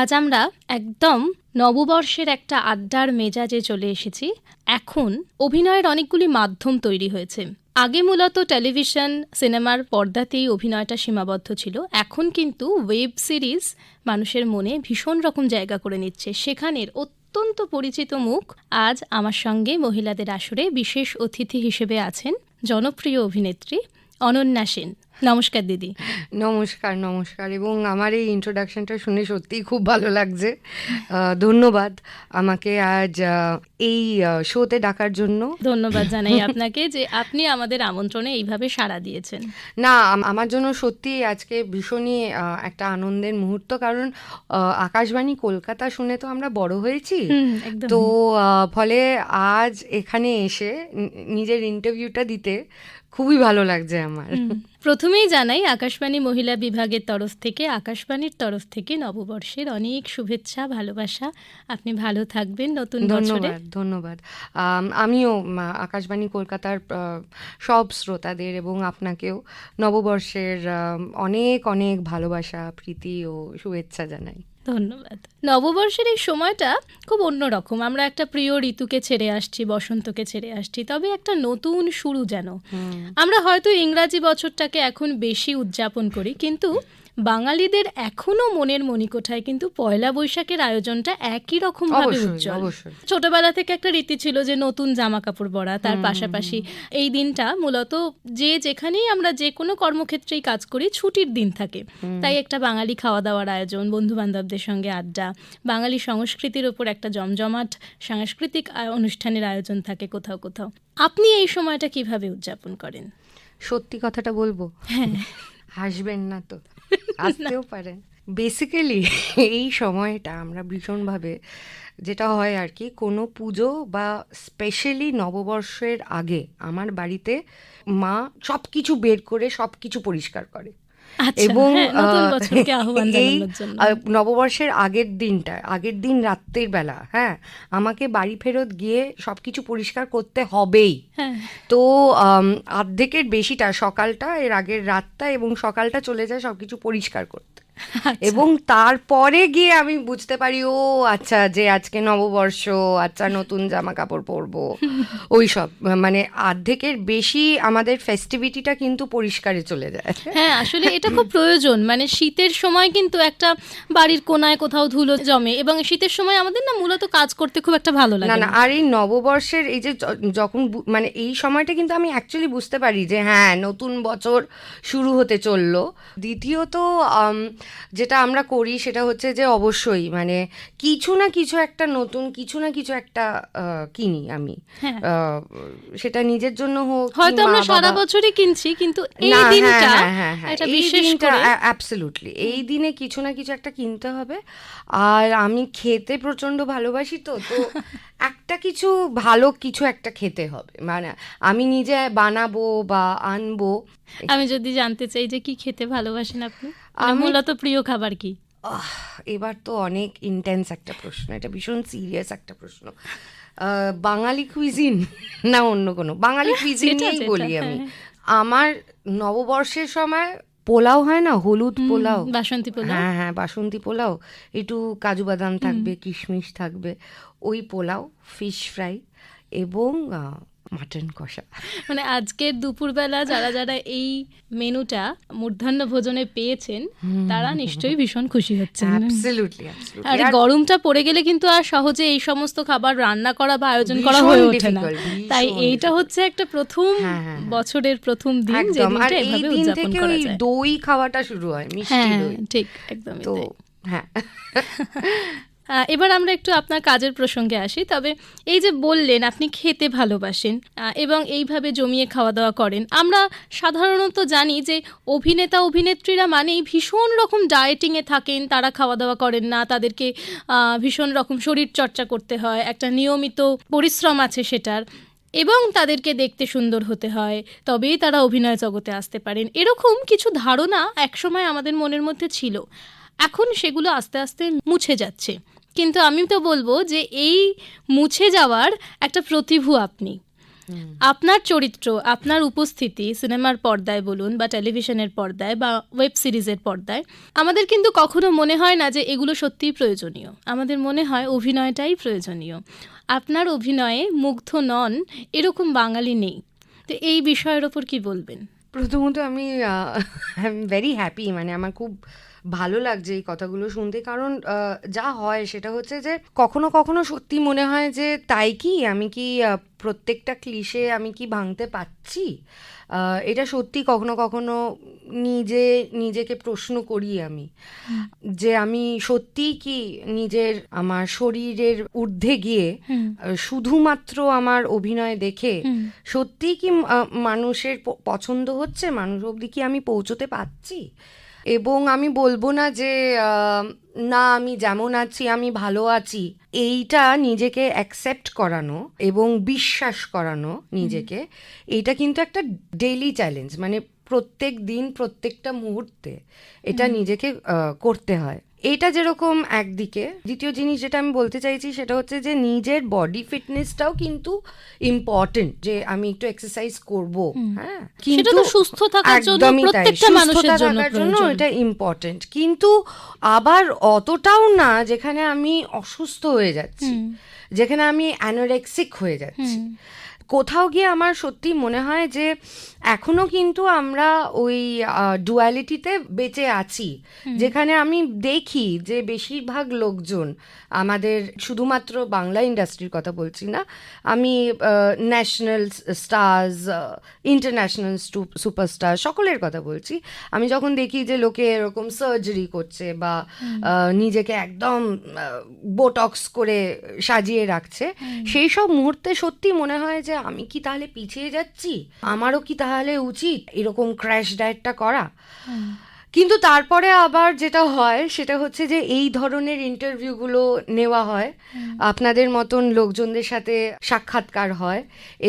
আজ আমরা একদম নববর্ষের একটা আড্ডার মেজাজে চলে এসেছি। এখন অভিনয়ের অনেকগুলি মাধ্যম তৈরি হয়েছে। আগে মূলত টেলিভিশন, সিনেমার পর্দাতেই অভিনয়টা সীমাবদ্ধ ছিল। এখন কিন্তু ওয়েব সিরিজ মানুষের মনে ভীষণ রকম জায়গা করে নিচ্ছে। সেখানের অত্যন্ত পরিচিত মুখ আজ আমার সঙ্গে মহিলাদের আসরে বিশেষ অতিথি হিসেবে আছেন জনপ্রিয় অভিনেত্রী অনন্যা সেন। নমস্কার, দিদি। নমস্কার নমস্কার। এবং আমার এই ইন্ট্রোডাকশনটা শুনে সত্যিই খুব ভালো লাগছে। ধন্যবাদ। আমাকে আজ এই শোতে ডাকার জন্য। ধন্যবাদ জানাই আপনাকে যে আপনি আমাদের আমন্ত্রণে এইভাবে সাড়া দিয়েছেন। না আমার জন্য সত্যি আজকে ভীষণই একটা আনন্দের মুহূর্ত। কারণ আকাশবাণী কলকাতা শুনে তো আমরা বড় হয়েছি। তো ফলে আজ এখানে এসে নিজের ইন্টারভিউটা দিতে খুবই ভালো লাগছে আমার। প্রথমেই জানাই আকাশবাণী মহিলা বিভাগের তরফ থেকে আকাশবাণীর তরফ থেকে নববর্ষের অনেক শুভেচ্ছা ভালোবাসা। আপনি ভালো থাকবেন নতুন বছরে। ধন্যবাদ। আমিও আকাশবাণী কলকাতার সব শ্রোতাদের এবং আপনাকেও নববর্ষের অনেক অনেক ভালোবাসা প্রীতি ও শুভেচ্ছা জানাই। ধন্যবাদ। নববর্ষের এই সময়টা খুব অন্যরকম আমরা একটা প্রিয় ঋতুকে ছেড়ে আসছি বসন্তকে ছেড়ে আসছি তবে একটা নতুন শুরু যেন। আমরা হয়তো ইংরাজি বছরটাকে এখন বেশি উদযাপন করি কিন্তু বাঙালিদের এখনও মনের মণিকোঠায় কিন্তু পয়লা বৈশাখের আয়োজনটা একই রকম ভাবে উজ্জ্বল। ছোটবেলা থেকে একটা রীতি ছিল যে নতুন জামা কাপড় পরা তার পাশাপাশি এই দিনটা মূলত যে যেখানেই আমরা যে কোনো কর্মক্ষেত্রেই কাজ করি ছুটির দিন থাকে। তাই একটা বাঙালি খাওয়া দাওয়ার আয়োজন বন্ধু বান্ধবদের সঙ্গে আড্ডা বাঙালি সংস্কৃতির ওপর একটা জমজমাট সাংস্কৃতিক অনুষ্ঠানের আয়োজন থাকে কোথাও কোথাও। আপনি এই সময়টা কীভাবে উদযাপন করেন? সত্যি কথাটা বলব? হ্যাঁ। হাসবেন না তো। আসতেও পারে। বেসিক্যালি এই সময়টা আমরা ভীষণভাবে যেটা হয় আর কি কোনো পুজো বা স্পেশালি নববর্ষের আগে আমার বাড়িতে মা সব কিছু বের করে সব কিছু পরিষ্কার করে। এবং হ্যাঁ, এই নববর্ষের আগের দিনটা আগের দিন রাত্রের বেলা হ্যাঁ আমাকে বাড়ি ফেরত গিয়ে সব কিছু পরিষ্কার করতে হবেই। হ্যাঁ। তো অর্ধেকের বেশিটা সকালটা এর আগের রাতটা এবং সকালটা চলে যায় সব কিছু পরিষ্কার করতে। আচ্ছা। এবং তারপরে গিয়ে আমি বুঝতে পারি ও আচ্ছা যে আজকে নববর্ষ আচ্ছা নতুন জামা কাপড় পরবো। ওই সব মানে অর্ধেকের বেশি আমাদের ফেস্টিভিটিটা কিন্তু পরিষ্কারে চলে যায়। হ্যাঁ আসলে এটা খুব প্রয়োজন। মানে শীতের সময় কিন্তু একটা বাড়ির কোনায় কোথাও ধুলো জমে এবং শীতের সময় আমাদের না মূলত কাজ করতে খুব একটা ভালো লাগে না না আর এই নববর্ষের এই যে যখন মানে এই সময়টা কিন্তু আমি অ্যাকচুয়ালি বুঝতে পারি যে হ্যাঁ নতুন বছর শুরু হতে চলল। দ্বিতীয়ত যেটা আমরা করি সেটা হচ্ছে যে অবশ্যই মানে কিছু না কিছু একটা নতুন কিছু না কিছু একটা কিনি আমি। হ্যাঁ। সেটা নিজের জন্য হোক হয়তো আমরা সারা বছরই কিনছি কিন্তু এই হ্যাঁ, দিনটা হ্যাঁ, এটা এই বিশেষ করে অ্যাবসলিউটলি এই দিনে কিছু না কিছু একটা কিনতে হবে। আর আমি খেতে প্রচণ্ড ভালোবাসি তো তো একটা কিছু ভালো কিছু একটা খেতে হবে। মানে আমি নিজে বানাবো বা আনব। আমি যদি জানতে চাই যে কি খেতে ভালোবাসেন আপনি? মূলত প্রিয় খাবার কি? আহ, এবার তো অনেক ইন্টেন্স একটা প্রশ্ন। এটা ভীষণ সিরিয়াস একটা প্রশ্ন। বাঙালি কুইজিন না অন্য কোনো। বাঙালি কুইজিন নিয়েই বলি আমি। হ্যাঁ। আমার নববর্ষের সময় পোলাও হয় না? হলুদ পোলাও? বাসন্তী পোলাও? হ্যাঁ হ্যাঁ বাসন্তী পোলাও। একটু কাজু বাদাম থাকবে কিশমিশ থাকবে। ওই পোলাও ফিশ ফ্রাই এবং মাটন কষা। মানে আজকের দুপুরবেলা যারা যারা এই মেনুটা মূর্ধান্য ভোজনে পেয়েছেন তারা নিশ্চয়ই ভীষণ খুশি হচ্ছেন। অ্যাবসলিউটলি আর গরমটা পড়ে গেলে কিন্তু আর সহজে এই সমস্ত খাবার রান্না করা বা আয়োজন করা হয়ে ওঠে না। তাই এইটা হচ্ছে একটা প্রথম হ্যাঁ, হ্যাঁ, হ্যাঁ। বছরের প্রথম দিন যে দিনটা এভাবে উদযাপন করা যায়। দই খাওয়াটা শুরু হয় মিষ্টি হ্যাঁ দই। ঠিক একদমই তো তাই। হ্যাঁ। এবার আমরা একটু আপনার কাজের প্রসঙ্গে আসি। তবে এই যে বললেন, আপনি খেতে ভালোবাসেন এবং এইভাবে জমিয়ে খাওয়া দাওয়া করেন। আমরা সাধারণত জানি যে অভিনেতা, অভিনেত্রীরা মানেই ভীষণ রকম ডায়েটিংয়ে থাকেন, তারা খাওয়া দাওয়া করেন না, তাদেরকে ভীষণ রকম শরীর চর্চা করতে হয়, একটা নিয়মিত পরিশ্রম আছে সেটার, এবং তাদেরকে দেখতে সুন্দর হতে হয়, তবেই তারা অভিনয় জগতে আসতে পারেন। এরকম কিছু ধারণা একসময় আমাদের মনের মধ্যে ছিল। এখন সেগুলো আস্তে আস্তে মুছে যাচ্ছে। কিন্তু আমি তো বলব যে এই মুছে যাওয়ার একটা প্রতিভু আপনি। আপনার চরিত্র আপনার উপস্থিতি সিনেমার পর্দায় বলুন বা টেলিভিশনের পর্দায় বা ওয়েব সিরিজের পর্দায় আমাদের কিন্তু কখনো মনে হয় না যে এগুলো সত্যিই প্রয়োজনীয়। আমাদের মনে হয় অভিনয়টাই প্রয়োজনীয়। আপনার অভিনয়ে মুগ্ধ নন এরকম বাঙালি নেই। তো এই বিষয়ের ওপর কি বলবেন? প্রথমত আমি আই এম ভেরি হ্যাপি মানে আমার খুব ভালো লাগছে এই কথাগুলো শুনতে। কারণ যা হয় সেটা হচ্ছে যে কখনো কখনো সত্যি মনে হয় যে তাই কি? আমি কি প্রত্যেকটা ক্লিশে আমি কি ভাঙতে পাচ্ছি আহ, এটা সত্যি কখনো কখনো নিজে নিজেকে প্রশ্ন করি আমি। যে আমি সত্যিই কি নিজের আমার শরীরের ঊর্ধ্বে গিয়ে শুধুমাত্র আমার অভিনয় দেখে হুম। সত্যিই কি মানুষের পছন্দ হচ্ছে? মানুষ অবধি কি আমি পৌঁছতে পারছি? এবং আমি বলব না যে না আমি যেমন আছি আমি ভালো আছি। এইটা নিজেকে অ্যাকসেপ্ট করানো এবং বিশ্বাস করানো নিজেকে এটা কিন্তু একটা ডেইলি চ্যালেঞ্জ মানে প্রত্যেক দিন প্রত্যেকটা মুহূর্তে এটা নিজেকে করতে হয়। এটা যেরকম একদিকে। দ্বিতীয় জিনিস যেটা আমি বলতে চাইছি সেটা হচ্ছে যে নিজের বডি ফিটনেসটাও কিন্তু ইম্পর্টেন্ট যে আমি একটু এক্সারসাইজ করব। হ্যাঁ? সেটা তো সুস্থ থাকার জন্য প্রত্যেকটা মানুষের জন্য। এটা ইম্পর্টেন্ট কিন্তু আবার অতটাও না যেখানে আমি অসুস্থ হয়ে যাচ্ছি। যেখানে আমি অ্যানোরেক্সিক হয়ে যাচ্ছি। কোথাও গিয়ে আমার সত্যি মনে হয় যে এখনও কিন্তু আমরা ওই ডুয়ালিটিতে বেঁচে আছি। যেখানে আমি দেখি যে বেশিরভাগ লোকজন আমাদের শুধুমাত্র বাংলা ইন্ডাস্ট্রির কথা বলছি না আমি ন্যাশনাল স্টার্স ইন্টারন্যাশনাল সুপারস্টার সকলের কথা বলছি। আমি যখন দেখি যে লোকে এরকম সার্জারি করছে বা নিজেকে একদম বোটক্স করে সাজিয়ে রাখছে সেই সব মুহূর্তে সত্যি মনে হয় যে আমি কি তাহলে পিছিয়ে যাচ্ছি? আমারও কি তাহলে উচিত এরকম ক্র্যাশ ডায়েটটা করা? কিন্তু তারপরে আবার যেটা হয় সেটা হচ্ছে যে এই ধরনের ইন্টারভিউগুলো নেওয়া হয়। আপনাদের মতন লোকজনদের সাথে সাক্ষাৎকার হয়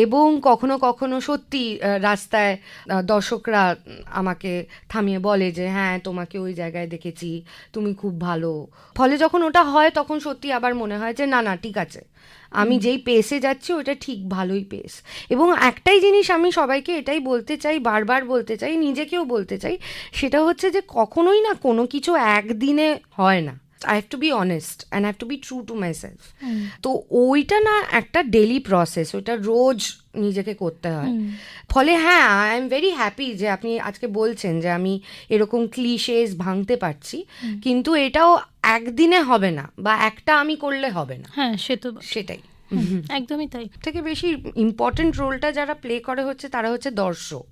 এবং কখনো কখনো সত্যি রাস্তায় দর্শকরা আমাকে থামিয়ে বলে যে হ্যাঁ তোমাকে ওই জায়গায় দেখেছি তুমি খুব ভালো। ফলে যখন ওটা হয় তখন সত্যি আবার মনে হয় যে না না ঠিক আছে। আমি যেই পেসে যাচ্ছি ওটা ঠিক ভালোই পেস এবং একটাই জিনিস আমি সবাইকে এটাই বলতে চাই বারবার বলতে চাই নিজেকেও বলতে চাই সেটা হচ্ছে যে কখনোই না কোনো কিছু একদিনে হয় না। I have to be honest and have to be true to myself তো ওইটা না একটা ডেলি প্রসেস ওইটা রোজ নিজেকে করতে হয়। ফলে হ্যাঁ আই এম ভেরি হ্যাপি যে আপনি আজকে বলছেন যে আমি এরকম ক্লিশেস ভাঙতে পারছি কিন্তু এটাও একদিনে হবে না বা একটা আমি করলে হবে না। হ্যাঁ সে তো সেটাই। একদমই তাই। থেকে বেশি ইম্পর্টেন্ট রোলটা যারা প্লে করে হচ্ছে তারা হচ্ছে দর্শক।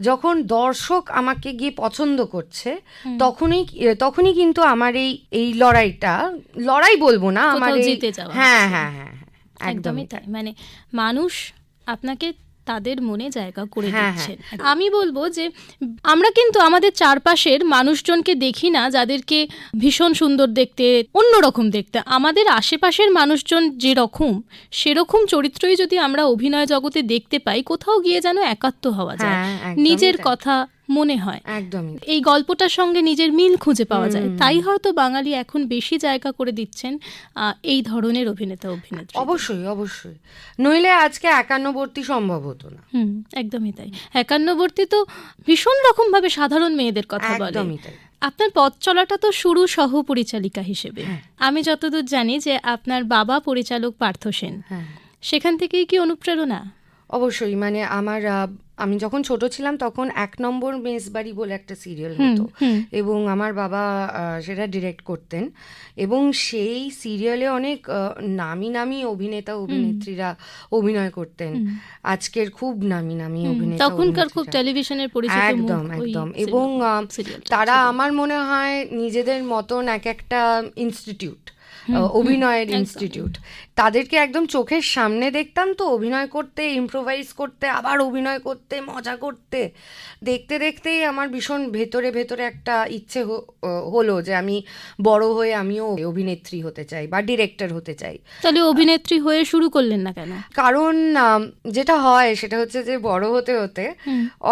যখন দর্শক আমাকে গিয়ে পছন্দ করছে তখনই তখনই কিন্তু আমার এই এই লড়াইটা লড়াই বলব না আমার জিতে যাওয়া হ্যাঁ হ্যাঁ হ্যাঁ হ্যাঁ, একদমই তাই। মানে মানুষ আপনাকে তাদের মনে জায়গা করে দিচ্ছে দিচ্ছেন। আমি বলব যে আমরা কিন্তু আমাদের চারপাশের মানুষজনকে দেখি না যাদেরকে ভীষণ সুন্দর দেখতে অন্যরকম দেখতে। আমাদের আশেপাশের মানুষজন যেরকম সেরকম চরিত্রই যদি আমরা অভিনয় জগতে দেখতে পাই কোথাও গিয়ে যেন একাত্ম হওয়া যায়। হ্যাঁ, নিজের কথা মনে হয়। একদমই। এই গল্পটার সঙ্গে নিজের মিল খুঁজে পাওয়া যায়। তাই হয়তো বাঙালি এখন বেশি জায়গা করে দিচ্ছেন এই ধরনের অভিনেতা অভিনেত্রী। অবশ্যই অবশ্যই। নইলে আজকে একান্নবর্তী সম্ভব হতো না। হুম একদমই তাই। একান্নবর্তী তো ভীষণ রকম ভাবে সাধারণ মেয়েদের কথা বলে। একদমই তাই। আপনার পথ চলাটা তো শুরু সহ পরিচালিকা হিসেবে। হ্যাঁ। আমি যতদূর জানি যে আপনার বাবা পরিচালক পার্থ সেন। হ্যাঁ। সেখান থেকেই কি অনুপ্রেরণা? অবশ্যই মানে আমার আমি যখন ছোট ছিলাম তখন এক নম্বর মেজবাড়ি বলে একটা সিরিয়াল হতো। এবং আমার বাবা সেটা ডিরেক্ট করতেন। এবং সেই সিরিয়ালে অনেক নামি নামি অভিনেতা অভিনেত্রীরা অভিনয় করতেন। আজকের খুব নামি নামি অভিনেতা তখনকার খুব টেলিভিশনের পরিচিত একদম একদম। এবং তারা আমার মনে হয় নিজেদের মতন এক একটা ইনস্টিটিউট অভিনয়ের ইনস্টিটিউট তাদেরকে একদম চোখের সামনে দেখতাম তো অভিনয় করতে ইম্প্রোভাইজ করতে আবার অভিনয় করতে মজা করতে। দেখতে দেখতেই আমার ভীষণ ভেতরে ভেতরে একটা ইচ্ছে হলো যে আমি বড় হয়ে আমিও অভিনেত্রী হতে চাই বা ডিরেক্টর হতে চাই। তাহলে অভিনেত্রী হয়ে শুরু করলেন না কেন? কারণ যেটা হয় সেটা হচ্ছে যে বড় হতে হতে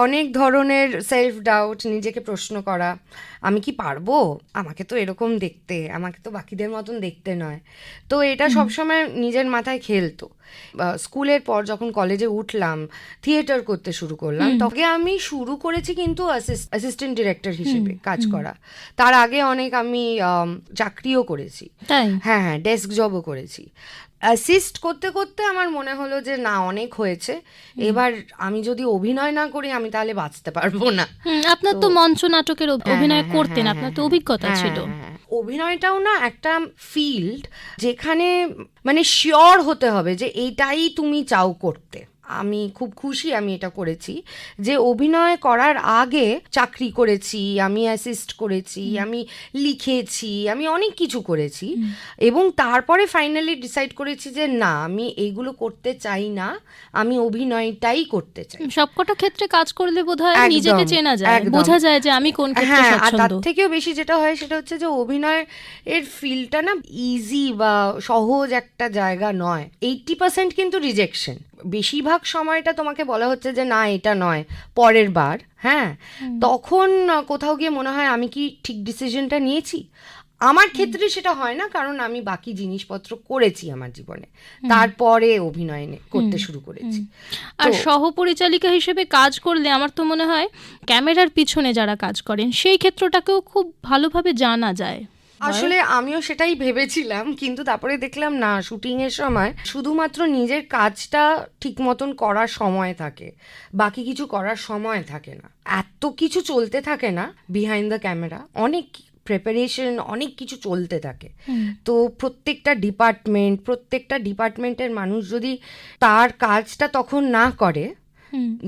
অনেক ধরনের সেলফ ডাউট নিজেকে প্রশ্ন করা আমি কি পারব? আমাকে তো এরকম দেখতে আমাকে তো বাকিদের মতন দেখতে নয়। তো এটা সবসময় নিজের মাথায় খেলতো। স্কুলের পর যখন কলেজে উঠলাম থিয়েটার করতে শুরু করলাম তবে আমি শুরু করেছি কিন্তু অ্যাসিস্ট্যান্ট ডিরেক্টর হিসেবে কাজ করা। তার আগে অনেক আমি চাকরিও করেছি। হ্যাঁ হ্যাঁ ডেস্ক জবও করেছি। অ্যাসিস্ট করতে করতে আমার মনে হলো যে না অনেক হয়েছে। এবার আমি যদি অভিনয় না করি আমি তাহলে বাঁচতে পারব না। আপনার তো মঞ্চ নাটকের হ্যাঁ, অভিনয় হ্যাঁ, করতেন হ্যাঁ, আপনার তো অভিজ্ঞতা ছিল। অভিনয়টাও না একটা ফিল্ড যেখানে মানে শিওর হতে হবে যে এইটাই তুমি চাও করতে। আমি খুব খুশি আমি এটা করেছি। যে অভিনয় করার আগে চাকরি করেছি আমি অ্যাসিস্ট করেছি আমি লিখেছি আমি অনেক কিছু করেছি। এবং তারপরে ফাইনালি ডিসাইড করেছি যে না আমি এইগুলো করতে চাই না আমি অভিনয়টাই করতে চাই। সবকটা ক্ষেত্রে কাজ করলে বোধহয় নিজেকে চেনা যায়। বোঝা যায় যে আমি কোন ক্ষেত্রে হ্যাঁ আর তার থেকেও বেশি যেটা হয় সেটা হচ্ছে যে অভিনয় এর ফিল্ডটা না ইজি বা সহজ একটা জায়গা নয়। এইটটি পার্সেন্ট কিন্তু রিজেকশন বেশিরভাগ সময়টা তোমাকে বলা হচ্ছে যে না এটা নয় পরের বার। হ্যাঁ? তখন কোথাও গিয়ে মনে হয় আমি কি ঠিক ডিসিশনটা নিয়েছি? আমার ক্ষেত্রে সেটা হয় না কারণ আমি বাকি জিনিসপত্র করেছি আমার জীবনে। তারপরে অভিনয় করতে শুরু করেছি। আর সহপরিচালিকা হিসেবে কাজ করলে আমার তো মনে হয় ক্যামেরার পিছনে যারা কাজ করেন সেই ক্ষেত্রটাকেও খুব ভালোভাবে জানা যায়। আসলে আমিও সেটাই ভেবেছিলাম কিন্তু তারপরে দেখলাম না শুটিং এর সময় শুধুমাত্র নিজের কাজটা ঠিক মতন করার সময় থাকে বাকি কিছু করার সময় থাকে না। এত কিছু চলতে থাকে না বিহাইন্ড দ্য ক্যামেরা অনেক প্রিপারেশন অনেক কিছু চলতে থাকে। তো প্রত্যেকটা ডিপার্টমেন্ট প্রত্যেকটা ডিপার্টমেন্টের মানুষ যদি তার কাজটা তখন না করে।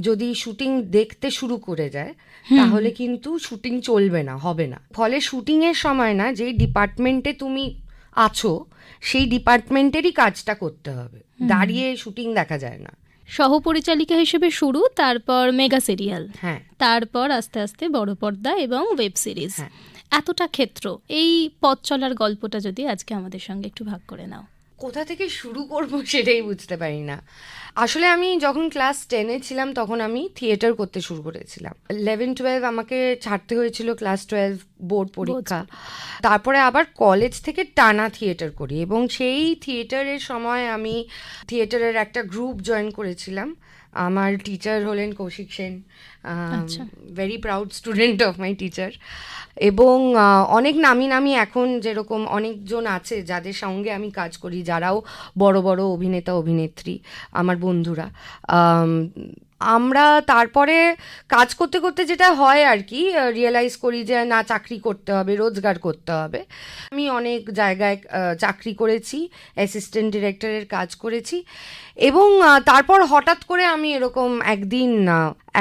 যদি শুটিং দেখতে শুরু করে যায় তাহলে কিন্তু শুটিং চলবে না হবে না। ফলে শুটিং এর সময় না যেই ডিপার্টমেন্টে তুমি আছো সেই ডিপার্টমেন্টেরই কাজটা করতে হবে। দাঁড়িয়ে শুটিং দেখা যায় না। সহপরিচালিকা হিসেবে শুরু তারপর মেগা সিরিয়াল। হ্যাঁ। তারপর আস্তে আস্তে বড় পর্দা এবং ওয়েব সিরিজ। হ্যাঁ। এতটা ক্ষেত্র এই পথ চলার গল্পটা যদি আজকে আমাদের সঙ্গে একটু ভাগ করে নাও। কোথা থেকে শুরু করব সেটাই বুঝতে পারি না। আসলে আমি যখন ক্লাস টেনে ছিলাম তখন আমি থিয়েটার করতে শুরু করেছিলাম। ইলেভেন টুয়েলভ আমাকে ছাড়তে হয়েছিল ক্লাস টুয়েলভ বোর্ড পরীক্ষা। তারপরে আবার কলেজ থেকে টানা থিয়েটার করি এবং সেই থিয়েটারের সময় আমি থিয়েটারের একটা গ্রুপ জয়েন করেছিলাম। আমার টিচার হলেন Kaushik Sen. Very proud student of my teacher এবং অনেক নামি নামি এখন যেরকম অনেকজন আছে যাদের সঙ্গে আমি কাজ করি যারাও বড় বড় অভিনেতা অভিনেত্রী আমার বন্ধুরা। আমরা তারপরে কাজ করতে করতে যেটা হয় আর কি রিয়েলাইজ করি যে না চাকরি করতে হবে রোজগার করতে হবে। আমি অনেক জায়গায় চাকরি করেছি অ্যাসিস্ট্যান্ট ডিরেক্টরের কাজ করেছি। এবং তারপর হঠাৎ করে আমি এরকম একদিন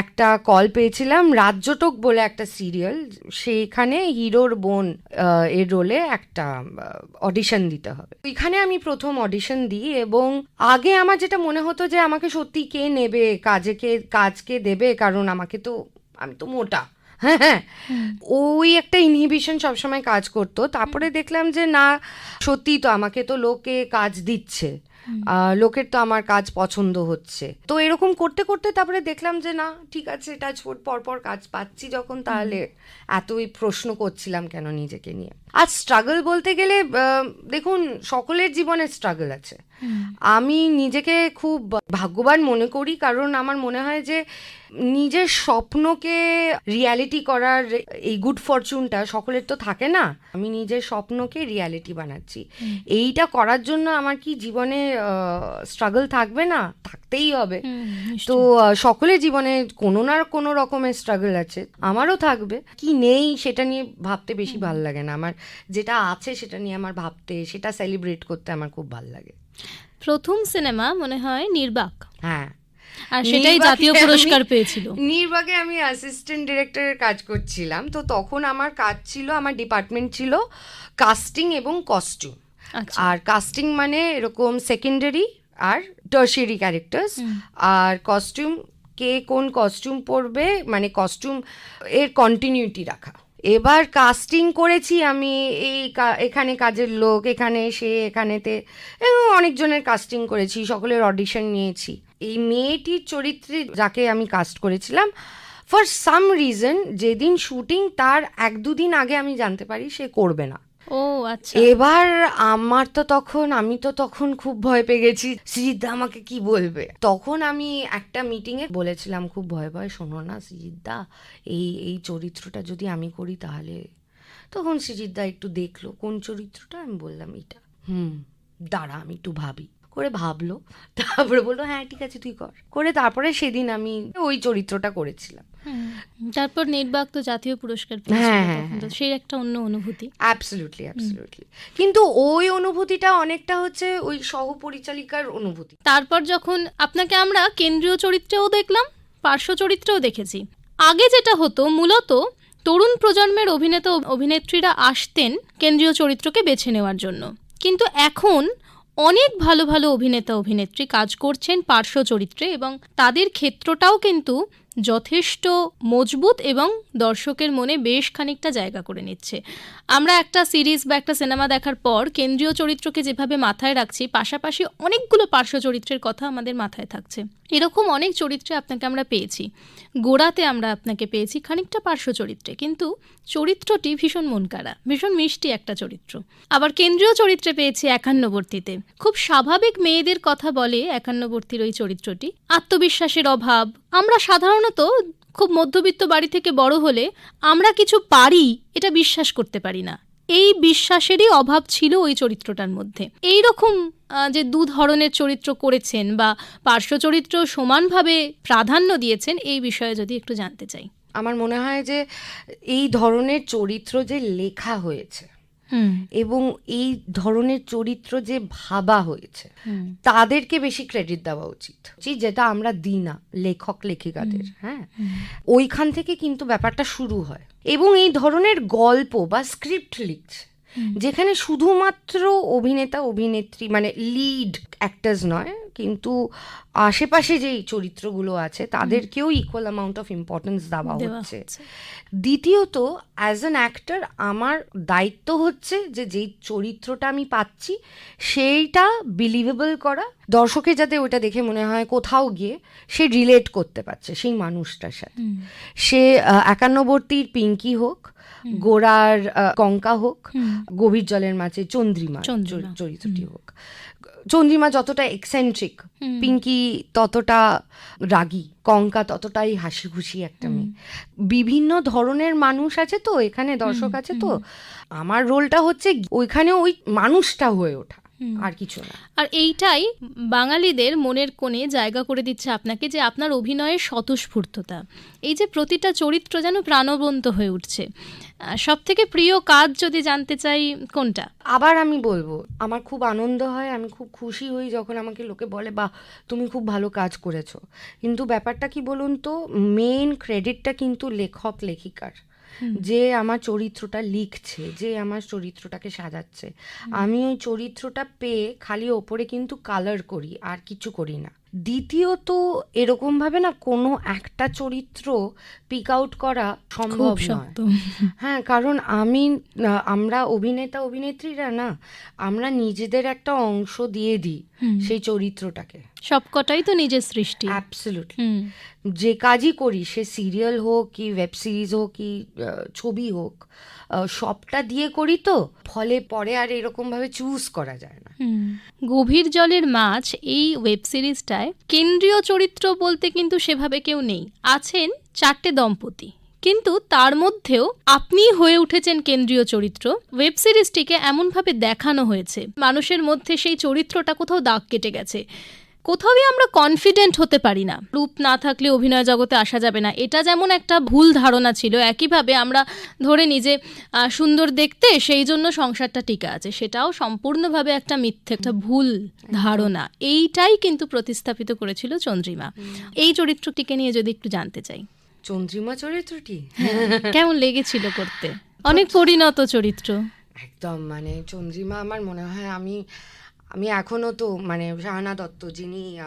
একটা কল পেয়েছিলাম রাজ্যটক বলে একটা সিরিয়াল সেখানে হিরোর বোন এর রোলে একটা অডিশন দিতে হবে। এখানে আমি প্রথম অডিশন দিই এবং আগে আমার যেটা মনে হতো যে আমাকে সত্যি কে নেবে কাজে কে কাজকে দেবে কারণ আমাকে তো আমি তো মোটা। হ্যাঁ হ্যাঁ। ওই একটা ইনহিবিশন সবসময় কাজ করতো। তারপরে দেখলাম যে না সত্যি তো আমাকে তো লোকে কাজ দিচ্ছে। লোকের তো আমার কাজ পছন্দ হচ্ছে। তো এরকম করতে করতে তারপরে দেখলাম যে না ঠিক আছে টাচ ফুট পরপর কাজ পাচ্ছি যখন তাহলে এতই প্রশ্ন করছিলাম কেন নিজেকে নিয়ে? আর স্ট্রাগল বলতে গেলে আহ, দেখুন সকলের জীবনে স্ট্রাগল আছে। আমি নিজেকে খুব ভাগ্যবান মনে করি কারণ আমার মনে হয় যে নিজের স্বপ্নকে রিয়ালিটি করার এই গুড ফরচুনটা সকলের তো থাকে না। আমি নিজের স্বপ্নকে রিয়ালিটি বানাচ্ছি। এইটা করার জন্য আমার কি জীবনে স্ট্রাগল থাকবে না? থাকতেই হবে। তো সকলের জীবনে কোনো না কোনো রকমের স্ট্রাগল আছে আমারও থাকবে। কি নেই সেটা নিয়ে ভাবতে বেশি ভালো লাগে না। আমার যেটা আছে সেটা নিয়ে আমার ভাবতে সেটা সেলিব্রেট করতে আমার খুব ভালো লাগে। প্রথম সিনেমা মনে হয় নির্বাক। হ্যাঁ। আর সেটাই জাতীয় পুরস্কার পেয়েছিল। নির্বাগে আমি অ্যাসিস্ট্যান্ট ডিরেক্টরের কাজ করছিলাম। তো তখন আমার কাজ ছিল আমার ডিপার্টমেন্ট ছিল কাস্টিং এবং কস্টিউম আচ্ছা। আর কাস্টিং মানে এরকম সেকেন্ডারি আর টার্সিয়ারি ক্যারেক্টার্স আর কস্টিউম কে কোন কস্টিউম পরবে মানে কস্টিউম এর কন্টিনিউটি রাখা। এবার কাস্টিং করেছি আমি, এই এখানে কাজের লোক, এখানে সে, এখানেতে অনেকজনের কাস্টিং করেছি, সকলের অডিশন নিয়েছি। এই মেয়েটির চরিত্রে যাকে আমি কাস্ট করেছিলাম ফর সাম রিজন যেদিন শুটিং তার এক দুদিন আগে আমি জানতে পারি সে করবে না। ও আচ্ছা। এবার আমার তো তখন, আমি তো তখন খুব ভয় পেয়ে গেছি। সৃজিতদা আমাকে কি বলবে? তখন আমি একটা মিটিং এ বলেছিলাম, খুব ভয় ভয়, শোনো না সৃজিতদা এই এই চরিত্রটা যদি আমি করি তাহলে তখন সৃজিতদা একটু দেখল, কোন চরিত্রটা? আমি বললাম, এটা। হুম, দাঁড়া, আমি একটু ভাবি। করে ভাবলো, তারপরে বলল হ্যাঁ ঠিক আছে, তুই কর। করে তারপরে সেদিন আমি ওই চরিত্রটা করেছিলাম। তারপর নির্বাক তো জাতীয় পুরস্কার হ্যাঁ, হ্যাঁ, তো সেই একটা অন্য অনুভূতি। অ্যাবসলিউটলি অ্যাবসলিউটলি কিন্তু ওই অনুভূতিটা অনেকটা হচ্ছে ওই সহপরিচালিকার অনুভূতি। তারপর যখন আপনাকে আমরা কেন্দ্রীয় চরিত্রেও দেখলাম পার্শ্ব চরিত্রেও দেখেছি। আগে যেটা হতো মূলত তরুণ প্রজন্মের অভিনেতা অভিনেত্রীরা আসতেন কেন্দ্রীয় চরিত্রকে বেছে নেওয়ার জন্য। কিন্তু এখন অনেক ভালো ভালো অভিনেতা অভিনেত্রী কাজ করছেন পার্শ্ব চরিত্রে এবং তাদের ক্ষেত্রটাও কিন্তু যথেষ্ট মজবুত এবং দর্শকের মনে বেশ খানিকটা জায়গা করে নিচ্ছে। আমরা একটা সিরিজ বা একটা সিনেমা দেখার পর কেন্দ্রীয় চরিত্রকে যেভাবে মাথায় রাখছি, পাশাপাশি অনেকগুলো পার্শ্ব চরিত্রের কথা আমাদের মাথায় থাকছে। এরকম অনেক চরিত্রে আপনাকে আমরা পেয়েছি। গোড়াতে আমরা আপনাকে পেয়েছি খানিকটা পার্শ্ব চরিত্রে কিন্তু চরিত্রটি ভীষণ মন কাড়া ভীষণ মিষ্টি একটা চরিত্র। আবার কেন্দ্রীয় চরিত্রে পেয়েছি একান্নবর্তীতে। খুব স্বাভাবিক মেয়েদের কথা বলে একান্নবর্তীর ওই চরিত্রটি। আত্মবিশ্বাসের অভাব। আমরা সাধারণত খুব মধ্যবিত্ত বাড়ি থেকে বড় হলে আমরা কিছু পারি, এটা বিশ্বাস করতে পারি না। এই বিশ্বাসেরই অভাব ছিল ওই চরিত্রটার মধ্যে। এই রকম যে দু ধরনের চরিত্র করেছেন বা পার্শ্ব চরিত্র সমানভাবে প্রাধান্য দিয়েছেন, এই বিষয়ে যদি একটু জানতে চাই। আমার মনে হয় যে এই ধরনের চরিত্র যে লেখা হয়েছে এবং এই ধরনের চরিত্র যে ভাবা হয়েছে তাদেরকে বেশি ক্রেডিট দেওয়া উচিত। যেটা আমরা দিই না লেখক লেখিকাদের হ্যাঁ? ওইখান থেকে কিন্তু ব্যাপারটা শুরু হয়। এবং এই ধরনের গল্প বা স্ক্রিপ্ট লিখছে যেখানে শুধুমাত্র অভিনেতা অভিনেত্রী মানে লিড অ্যাক্টার্স নয় কিন্তু আশেপাশে যেই চরিত্রগুলো আছে তাদেরকেও ইকুয়াল অ্যামাউন্ট অফ ইম্পর্টেন্স দেওয়া হচ্ছে। দ্বিতীয়ত অ্যাজ অ্যান অ্যাক্টার আমার দায়িত্ব হচ্ছে যে যেই চরিত্রটা আমি পাচ্ছি সেইটা বিলিভেবল করা দর্শকে যাতে ওটা দেখে মনে হয় কোথাও গিয়ে সে রিলেট করতে পারছে সেই মানুষটার সাথে। সে একান্নবর্তীর পিঙ্কি হোক গোড়ার কঙ্কা হোক গভীর জলের মাঝে চন্দ্রিমা চরিত্রটি হোক। চন্দ্রিমা যতটা এক্সেন্ট্রিক পিঙ্কি ততটা রাগী কঙ্কা ততটাই হাসি খুশি একটা মেয়ে। বিভিন্ন ধরনের মানুষ আছে তো এখানে দর্শক আছে তো। আমার রোলটা হচ্ছে ওইখানে ওই মানুষটা হয়ে ওঠা। আর কিছু না। আর এইটাই বাঙালিদের মনের কোণে জায়গা করে দিচ্ছে আপনাকে যে আপনার অভিনয়ের স্বতঃস্ফূর্ততা। এই যে প্রতিটা চরিত্র যেন প্রাণবন্ত হয়ে উঠছে। সব থেকে প্রিয় কাজ যদি জানতে চাই কোনটা? আবার আমি বলব আমার খুব আনন্দ হয় আমি খুব খুশি হই যখন আমাকে লোকে বলে বাহ তুমি খুব ভালো কাজ করেছ। কিন্তু ব্যাপারটা কি বলুন তো মেন ক্রেডিটটা কিন্তু লেখক লেখিকার। যে আমার চরিত্রটা লিখছে যে আমার চরিত্রটাকে সাজাচ্ছে। আমি ওই চরিত্রটা পেয়ে খালি ওপরে কিন্তু কালার করি আর কিছু করি না। দ্বিতীয়ত এরকম ভাবে না কোনো একটা চরিত্র পিক আউট করা সম্ভব নয়। হ্যাঁ কারণ আমি আমরা অভিনেতা অভিনেত্রীরা না আমরা নিজেদের একটা অংশ দিয়ে দিই। সেই চরিত্রটাকে। সবকটাই তো নিজের সৃষ্টি। Absolutely hmm. যে কাজই করি সে সিরিয়াল হোক কি ওয়েব সিরিজ হোক কি ছবি হোক সবটা দিয়ে করি তো ফলে পরে আর এরকম ভাবে চুজ করা যায় না। হুম। গভীর জলের মাছ এই ওয়েব সিরিজটায় কেন্দ্রীয় চরিত্র বলতে কিন্তু সেভাবে কেউ নেই। আছেন চারটে দম্পতি। কিন্তু তার মধ্যেও আপনি হয়ে উঠেছেন কেন্দ্রীয় চরিত্র। ওয়েব সিরিজটিকে এমনভাবে দেখানো হয়েছে মানুষের মধ্যে সেই চরিত্রটা কোথাও দাগ কেটে গেছে। কোথাওই আমরা কনফিডেন্ট হতে পারি না। রূপ না থাকলে অভিনয় জগতে আসা যাবে না। এটা যেমন একটা ভুল ধারণা ছিল একইভাবে আমরা ধরে নিই যে সুন্দর দেখতে সেই জন্য সংসারটা টিকে আছে। সেটাও সম্পূর্ণভাবে একটা মিথ্যে একটা ভুল ধারণা। এইটাই কিন্তু প্রতিস্থাপিত করেছিল চন্দ্রিমা। এই চরিত্রটিকে নিয়ে যদি একটু জানতে চাই। চন্দ্রিমা চরিত্রটি? কেমন লেগেছিল করতে? অনেক পরিণত চরিত্র। একদম মানে চন্দ্রিমা আমার মনে হয় আমি আমি এখনও তো মানে শাহানা দত্ত যিনি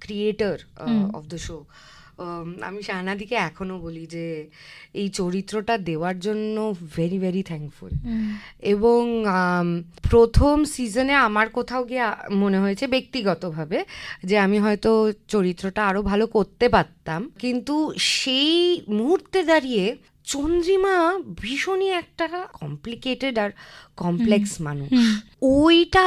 ক্রিয়েটর অফ দ্য শো আমি শাহানাদিকে এখনও বলি যে এই চরিত্রটা দেওয়ার জন্য ভেরি ভেরি থ্যাঙ্কফুল এবং প্রথম সিজনে আমার কোথাও গিয়ে মনে হয়েছে ব্যক্তিগতভাবে যে আমি হয়তো চরিত্রটা আরও ভালো করতে পারতাম। কিন্তু সেই মুহূর্তে দাঁড়িয়ে চন্দ্রিমা ভীষণই একটা কমপ্লিকেটেড আর কমপ্লেক্স মানুষ। ওইটা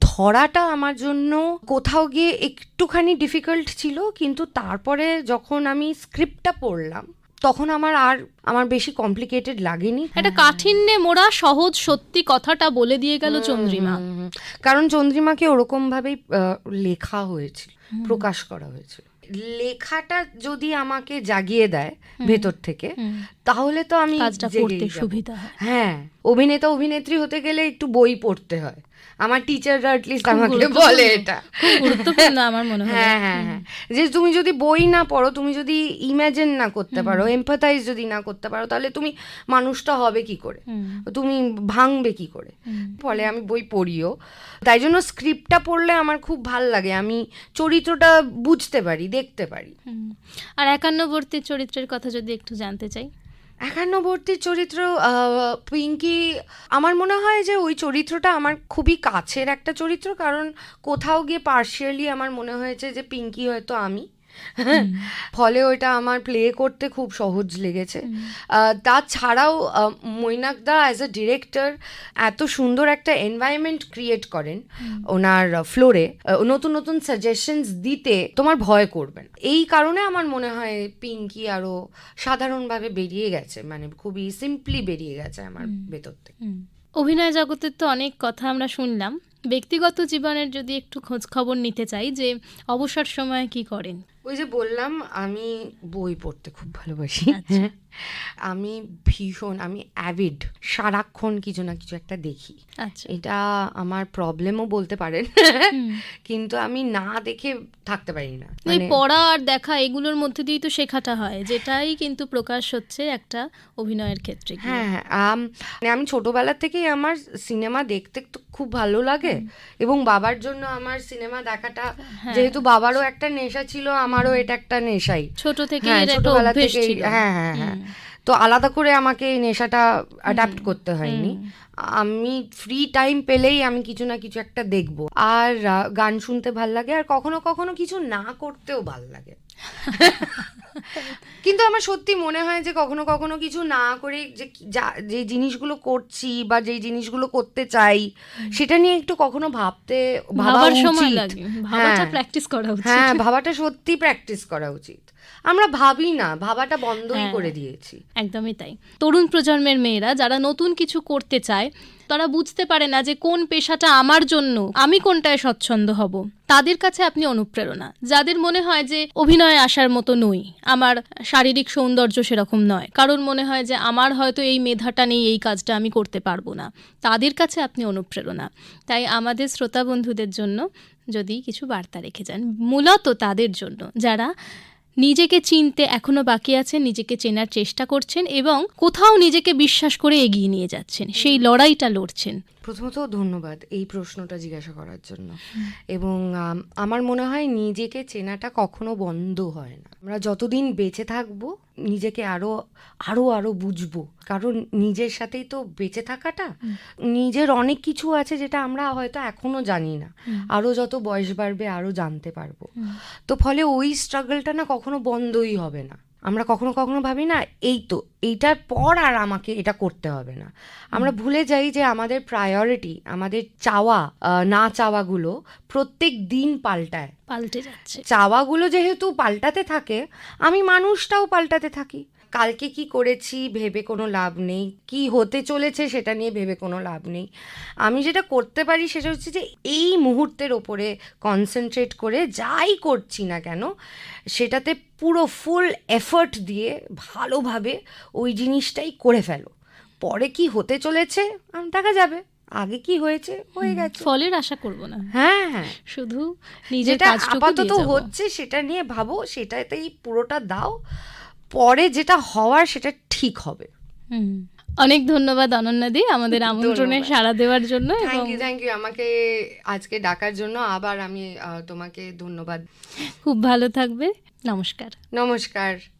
ধরাটা আমার জন্য কোথাও গিয়ে একটুখানি ডিফিকাল্ট ছিল কিন্তু তারপরে যখন আমি স্ক্রিপ্টটা পড়লাম তখন আমার আর আমার বেশি কমপ্লিকেটেড লাগেনি। একটা কাঠিন্যে মোড়া সহজ সত্যি কথাটা বলে দিয়ে গেল চন্দ্রিমা। কারণ চন্দ্রিমাকে ওরকম ভাবেই লেখা হয়েছিল প্রকাশ করা হয়েছিল। লেখাটা যদি আমাকে জাগিয়ে দেয় ভেতর থেকে তাহলে তো আমি কাজটা করতে সুবিধা হ্যাঁ অভিনেতা অভিনেত্রী হতে গেলে একটু বই পড়তে হয়। আমার টিচাররা অ্যাটলিস্ট আমাকে বলে এটা। গুরুত্বপূর্ণ আমার মনে হয়। হ্যাঁ হ্যাঁ হ্যাঁ। যে তুমি যদি বই না পড়ো তুমি যদি ইমাজিন না করতে পারো এম্পাথাইজ যদি না করতে পারো তাহলে তুমি মানুষটা হবে কি করে? তুমি ভাঙবে কি করে? ফলে আমি বই পড়িও। তাই জন্য স্ক্রিপ্টটা পড়লে আমার খুব ভালো লাগে। আমি চরিত্রটা বুঝতে পারি দেখতে পারি। আর একান্নবর্তী চরিত্রের কথা যদি একটু জানতে চাই? একান্নবর্তী চরিত্র পিঙ্কি, আমার মনে হয় যে ওই চরিত্রটা আমার খুবই কাছের একটা চরিত্র, কারণ কোথাও গিয়ে পার্শিয়ালি আমার মনে হয়েছে যে পিঙ্কি হয়তো আমি। ফলে ওইটা আমার প্লে করতে খুব সহজ লেগেছে। তাছাড়াও মৈনাকদা অ্যাজ আ ডিরেক্টর এত সুন্দর একটা এনভায়রনমেন্ট ক্রিয়েট করেন ওনার ফ্লোরে নতুন নতুন সাজেশনস দিতে তোমার ভয় করবেন। এই কারণে আমার মনে হয় পিঙ্কি আরও সাধারণভাবে বেরিয়ে গেছে। মানে খুবই সিম্পলি বেরিয়ে গেছে আমার ভেতর থেকে। অভিনয় জগতের তো অনেক কথা আমরা শুনলাম। ব্যক্তিগত জীবনের যদি একটু খোঁজ খবর নিতে চাই যে অবসর সময়ে কি করেন? ওই যে বললাম আমি বই পড়তে খুব ভালোবাসি আচ্ছা। আমি ভীষণ আমি অ্যাভিড সারাক্ষণ কিছু না কিছু একটা দেখি। আচ্ছা। এটা আমার প্রবলেমও বলতে পারেন। কিন্তু আমি না দেখে থাকতে পারি না। মানে পড়া আর দেখা এগুলোর মধ্যে দিয়েই তো শেখাটা হয়। যেটাই কিন্তু প্রকাশ হচ্ছে একটা অভিনয়ের ক্ষেত্রে হ্যাঁ হ্যাঁ মানে আমি ছোটবেলা থেকেই আমার সিনেমা দেখতে তো খুব ভালো লাগে। এবং বাবার জন্য আমার সিনেমা দেখাটা হ্যাঁ। যেহেতু বাবারও একটা নেশা ছিল আমারও এটা একটা নেশাই। ছোট থেকে হ্যাঁ ছোটবেলা থেকে হ্যাঁ হ্যাঁ হ্যাঁ। তো আলাদা করে আমাকে এই নেশাটা অ্যাডাপ্ট করতে হয়নি। আমি ফ্রি টাইম পেলেই আমি কিছু না কিছু একটা দেখব। আর গান শুনতে ভালো লাগে আর কখনো কখনো কিছু না করতেও ভালো লাগে। কিন্তু আমার সত্যি মনে হয় যে কখনো কখনো কিছু না করে যে যা- জিনিসগুলো করছি বা যে জিনিসগুলো করতে চাই সেটা নিয়ে একটু কখনো ভাবতে ভাবার সময় লাগে। ভাবাটা। প্র্যাকটিস করা উচিত। হ্যাঁ ভাবাটা সত্যি প্র্যাকটিস করা উচিত। আমরা ভাবি না ভাবাটা বন্ধই হ্যাঁ। করে দিয়েছি। একদমই তাই। তরুণ প্রজন্মের মেয়েরা যারা নতুন কিছু করতে চায় তারা বুঝতে পারে না যে কোন পেশাটা আমার জন্য আমি কোনটায় স্বচ্ছন্দ হব। তাদের কাছে আপনি অনুপ্রেরণা যাদের মনে হয় যে অভিনয়ে আসার মতো নই আমার শারীরিক সৌন্দর্য সেরকম নয়। কারণ মনে হয় যে আমার হয়তো এই মেধাটা নেই এই কাজটা আমি করতে পারব না। তাদের কাছে আপনি অনুপ্রেরণা। তাই আমাদের শ্রোতা বন্ধুদের জন্য যদি কিছু বার্তা রেখে যান মূলত তাদের জন্য যারা নিজেকে চিনতে এখনও বাকি আছেন নিজেকে চেনার চেষ্টা করছেন এবং কোথাও নিজেকে বিশ্বাস করে এগিয়ে নিয়ে যাচ্ছেন। সেই লড়াইটা লড়ছেন। প্রথমত ধন্যবাদ এই প্রশ্নটা জিজ্ঞাসা করার জন্য। এবং আমার মনে হয় নিজেকে চেনাটা কখনো বন্ধ হয় না। আমরা যতদিন বেঁচে থাকব নিজেকে আরও আরও আরও বুঝব। কারণ নিজের সাথেই তো বেঁচে থাকাটা নিজের অনেক কিছু আছে যেটা আমরা হয়তো এখনও জানি না। আরও যত বয়স বাড়বে আরও জানতে পারব। তো ফলে ওই স্ট্রাগলটা না কখনো বন্ধই হবে না। আমরা কখনো কখনো ভাবি না এই তো এইটার পর আর আমাকে এটা করতে হবে না। আমরা ভুলে যাই যে আমাদের প্রায়োরিটি আমাদের চাওয়া না চাওয়াগুলো প্রত্যেক দিন পাল্টায়। পাল্টে যাচ্ছে। চাওয়াগুলো যেহেতু পাল্টাতে থাকে আমি মানুষটাও পাল্টাতে থাকি। কালকে কি করেছি ভেবে কোনো লাভ নেই কি হতে চলেছে সেটা নিয়ে ভেবে কোনো লাভ নেই। আমি যেটা করতে পারি সেটা হচ্ছে যে এই মুহূর্তের ওপরে কনসেন্ট্রেট করে যাই করছি না কেন সেটাতে পুরো ফুল এফর্ট দিয়ে ভালোভাবে ওই জিনিসটাই করে ফেলো। পরে কি হতে চলেছে দেখা যাবে। আগে কি হয়েছে হয়ে গেছে। ফলের আশা করব না। হ্যাঁ হ্যাঁ। শুধু নিজের কাজটুকু আপাতত হচ্ছে সেটা নিয়ে ভাবো সেটাতেই পুরোটা দাও। পরে যেটা হওয়ার সেটা ঠিক হবে। হুম। অনেক ধন্যবাদ অনন্যাদি আমাদের আমন্ত্রণে। সাড়া দেওয়ার জন্য থ্যাংক ইউ থ্যাংক ইউ আমাকে আজকে ডাকার জন্য আবার আমি তোমাকে ধন্যবাদ। খুব ভালো থাকবে। নমস্কার। নমস্কার।